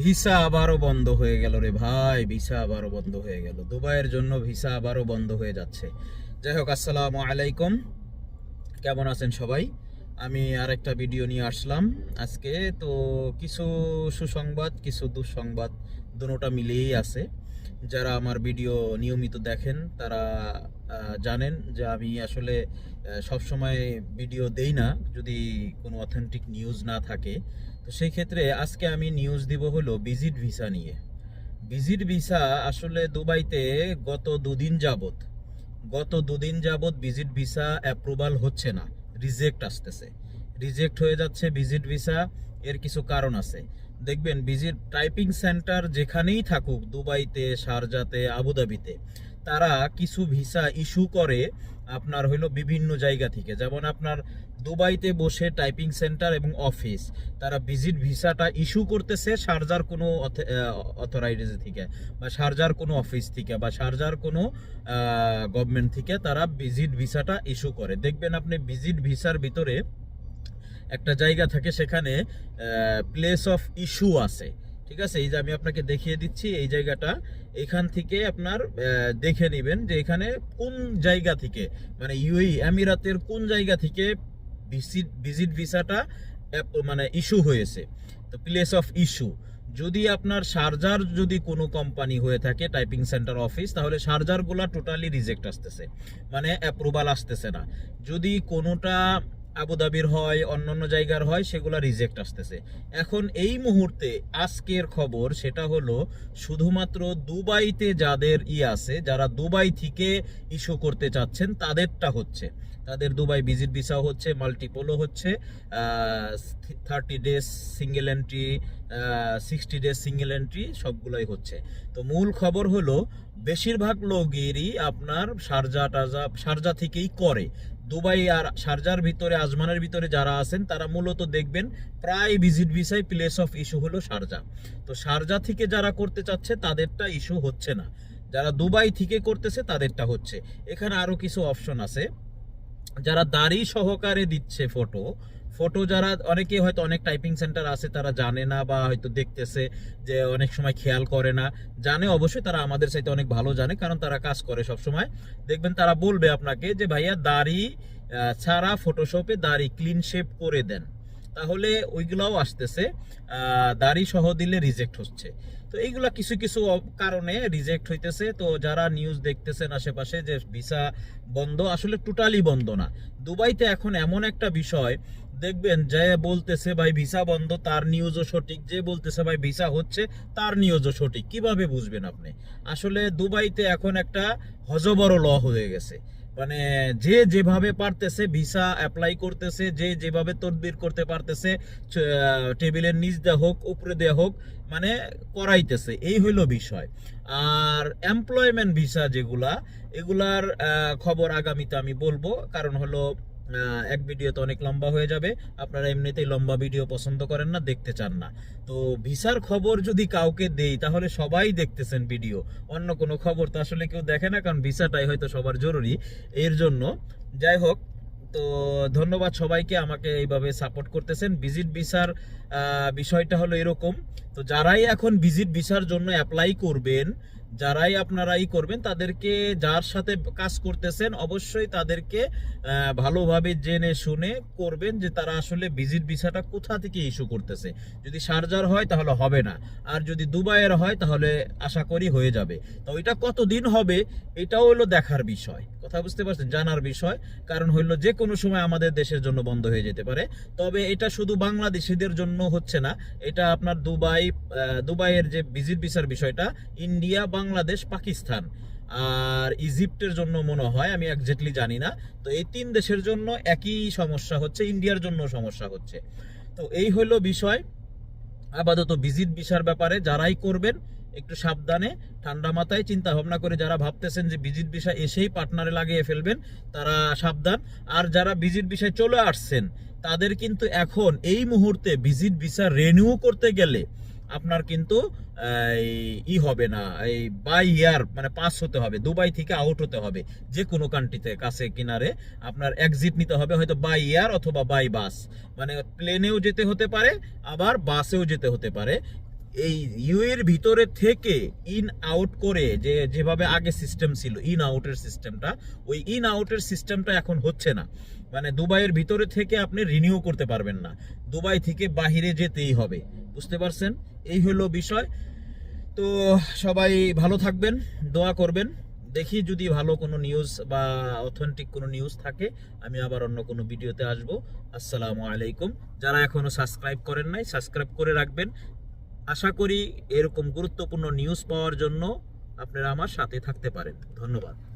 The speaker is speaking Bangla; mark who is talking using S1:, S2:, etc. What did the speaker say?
S1: ভিসা আবারও বন্ধ হয়ে গেল রে ভাই, ভিসা আবারও বন্ধ হয়ে গেল। দুবাইয়ের জন্য ভিসা আবারও বন্ধ হয়ে যাচ্ছে। যাই হোক, আসসালামু আলাইকুম। কেমন আছেন সবাই? আমি আরেকটা ভিডিও নিয়ে আসলাম আজকে। তো কিছু সুসংবাদ, কিছু দুঃসংবাদ দুটোটা মিলিয়েই আছে। যারা আমার ভিডিও নিয়মিত দেখেন, তারা জানেন যে আমি আসলে সব সময় ভিডিও দেই না। যদি কোনো অথেন্টিক নিউজ না থাকে তো সেই ক্ষেত্রে আজকে আমি নিউজ দিব হলো ভিজিট ভিসা নিয়ে। ভিজিট ভিসা আসলে দুবাইতে গত দুদিন যাবত গত দুদিন যাবত ভিজিট ভিসা অ্যাপ্রুভাল হচ্ছে না রিজেক্ট আসতেছে। রিজেক্ট হয়ে যাচ্ছে ভিজিট ভিসা এর কিছু কারণ আছে। দেখবেন ভিজিট টাইপিং সেন্টার যেখানেই থাকুক, দুবাইতে, শারজাতে, আবুধাবিতে তারা কিছু ভিসা ইস্যু করে আপনার হলো বিভিন্ন জায়গা থেকে। যেমন আপনার দুবাইতে বসে টাইপিং সেন্টার এবং অফিস। তারা ভিজিট ভিসাটা ইস্যু করতেছে শারজার কোনো অথরাইজ থেকে বা শারজার কোনো অফিস থেকে বা শারজার কোনো গভর্নমেন্ট থেকে তারা ভিজিট ভিসাটা ইস্যু করে। দেখবেন আপনি ভিজিট ভিসার ভিতরে একটা জায়গা থাকে সেখানে প্লেস অফ ইস্যু আছে। ঠিক আছে? এই যে আমি আপনাকে দেখিয়ে দিচ্ছি এই জায়গাটা। এখান থেকে আপনার দেখে নেবেন যে এখানে কোন জায়গা থেকে মানে ইউএই আমিরাতের কোন জায়গা থেকে ভিজিট ভিজিট ভিসাটা মানে ইস্যু হয়েছে। তো প্লেস অফ ইস্যু। যদি আপনার শারজার যদি কোনো কোম্পানি হয়ে থাকে, টাইপিং সেন্টার অফিস, তাহলে শারজারগুলা টোটালি রিজেক্ট আসতেছে। মানে অ্যাপ্রুভাল আসতেছে না। যদি কোনোটা আবুধাবির হয়, অন্যান্য জায়গার হয়, সেগুলা রিজেক্ট আসতেছে। এখন এই মুহূর্তে আজকের খবর সেটা হলো, শুধুমাত্র দুবাইতে যাদের ই আছে, যারা দুবাই থেকে ইস্যু করতে চাচ্ছেন, তাদেরটা হচ্ছে। তাদের দুবাই ভিজিট ভিসা হচ্ছে, মাল্টিপলও হচ্ছে thirty days single entry sixty days single entry সবগুলোই হচ্ছে। তো মূল খবর হলো, বেশিরভাগ লোকেরই আপনার শারজা টারজা শারজা থেকেই করে। দুবাই আর শারজার ভিতরে, আজমানের ভিতরে যারা আছেন, তারা মূলত দেখবেন প্রায় ভিজিট ভিসায় প্লেস অফ ইস্যু হলো শারজা। তো শারজা থেকে যারা করতে চাচ্ছে, তাদেরটা ইস্যু হচ্ছে না। যারা দুবাই থেকে করতেছে, তাদেরটা হচ্ছে। এখানে আরও কিছু অপশন আছে। যারা দাড়ি সহকারে দিচ্ছে ফটো ফটো যারা অনেকে হয়তো অনেক টাইপিং সেন্টার আছে, তারা জানে না বা হয়তো দেখতেছে যে অনেক সময় খেয়াল করে না। জানে অবশ্যই, তারা আমাদের সাথে অনেক ভালো জানে, কারণ তারা কাজ করে সব সময় দেখবেন তারা বলবে আপনাকে যে, ভাইয়া, দাড়ি ছাড়া ফটোশপে দাড়ি ক্লিন শেপ করে দেন। তাহলে ওইগুলাও আসতেছে দাড়ি সহ দিলে রিজেক্ট হচ্ছে। তো এইগুলা কিছু কিছু কারণে রিজেক্ট হইতেছে। তো যারা নিউজ দেখতেছেন আশেপাশে যে ভিসা বন্ধ, আসলে টোটালি বন্ধ না। দুবাইতে এখন এমন একটা বিষয়, দেখবেন যে বলতেছে ভাই ভিসা বন্ধ, তার নিউজও সঠিক। যে বলতেছে ভাই ভিসা হচ্ছে, তার নিউজও সঠিক। কীভাবে বুঝবেন আপনি? আসলে দুবাইতে এখন একটা হজবড় ল হয়ে গেছে। মানে যে যেভাবে পারতেছে ভিসা অ্যাপ্লাই করতেছে, যে যেভাবে তদবির করতে পারতেছে টেবিলের নিচ দেওয়া হোক, উপরে দেওয়া হোক মানে করাইতেছে। এই হইল বিষয়। আর এমপ্লয়মেন্ট ভিসা যেগুলা, এগুলার খবর আগামীতে আমি বলব। কারণ হলো এক ভিডিও তো অনেক লম্বা হয়ে যাবে। আপনারা এমনিতেই লম্বা ভিডিও পছন্দ করেন না, দেখতে চান না। তো ভিসার খবর যদি কাউকে দেই, তাহলে সবাই দেখতেছেন ভিডিও অন্য কোনো খবর তো আসলে কেউ দেখে না, কারণ ভিসাটাই হয়তো সবার জরুরি। এর জন্য যাই হোক, তো ধন্যবাদ সবাইকে আমাকে এইভাবে সাপোর্ট করতেছেন। ভিজিট ভিসার বিষয়টা হলো এরকম। তো যারাই এখন ভিজিট ভিসার জন্য অ্যাপ্লাই করবেন যারাই আপনারা আপনারাই করবেন, তাদেরকে যার সাথে কাজ করতেছেন, অবশ্যই তাদেরকে ভালোভাবে জেনে শুনে করবেন যে তারা আসলে ভিজিট ভিসাটা কোথা থেকে ইস্যু করতেছে। যদি শারজার হয়, তাহলে হবে না। আর যদি দুবাইয়ের হয়, তাহলে আশা করি হয়ে যাবে। তো এটা কতদিন হবে, এটাও হলো দেখার বিষয়। কথা বুঝতে পারছেন? জানার বিষয়। কারণ হইল যে কোনো সময় আমাদের দেশের জন্য বন্ধ হয়ে যেতে পারে। তবে এটা শুধু বাংলাদেশিদের জন্য হচ্ছে না, এটা আপনার দুবাই দুবাইয়ের যে ভিজিট ভিসার বিষয়টা, ইন্ডিয়া বাংলাদেশ, পাকিস্তান। আর ইজিপ্টের জন্য মনে হয়, আমি একজাক্টলি জানি না। তো এই তিন দেশের জন্য একই সমস্যা হচ্ছে, ইন্ডিয়ার জন্য সমস্যা হচ্ছে। তো এই হলো বিষয়। আপাতত ভিজিট ভিসার ব্যাপারে যারাই করবেন, একটু সাবধানে, ঠান্ডা মাথায় চিন্তা ভাবনা করে যারা ভাবতেছেন যে ভিজিট ভিসা এসেই পার্টনারে লাগিয়ে ফেলবেন, তারা সাবধান। আর যারা ভিজিট ভিসায় চলে আসছেন, তাদের কিন্তু এখন এই মুহূর্তে ভিজিট ভিসা রেনিউ করতে গেলে আপনার কিন্তু ই হবে না, এই বাই ইয়ার মানে পাস হতে হবে, দুবাই থেকে আউট হতে হবে যে কোনো কান্ট্রিতে কাছে কিনারে আপনার এক্সিট নিতে হবে, হয়তো বাই ইয়ার অথবা বাই বাস মানে প্লেনেও যেতে হতে পারে, আবার বাসেও যেতে হতে পারে। এই ইউ এর ভিতরে থেকে ইন আউট করে যে যেভাবে আগে সিস্টেম ছিল ইন আউটের সিস্টেমটা ওই ইন আউটের সিস্টেমটা এখন হচ্ছে না। মানে দুবাইয়ের ভিতরে থেকে আপনি রিনিউ করতে পারবেন না। দুবাই থেকে বাহিরে যেতেই হবে। বুঝতে পারছেন? এই হলো বিষয়। তো সবাই ভালো থাকবেন, দোয়া করবেন। দেখি যদি ভালো কোনো নিউজ বা অথেন্টিক কোনো নিউজ থাকে, আমি আবার অন্য কোনো ভিডিওতে আসব। আসসালামু আলাইকুম। যারা এখনও সাবস্ক্রাইব করেন নাই সাবস্ক্রাইব করে রাখবেন। আশা করি এরকম গুরুত্বপূর্ণ নিউজ পাওয়ার জন্য আপনারা আমার সাথে থাকতে পারেন। ধন্যবাদ।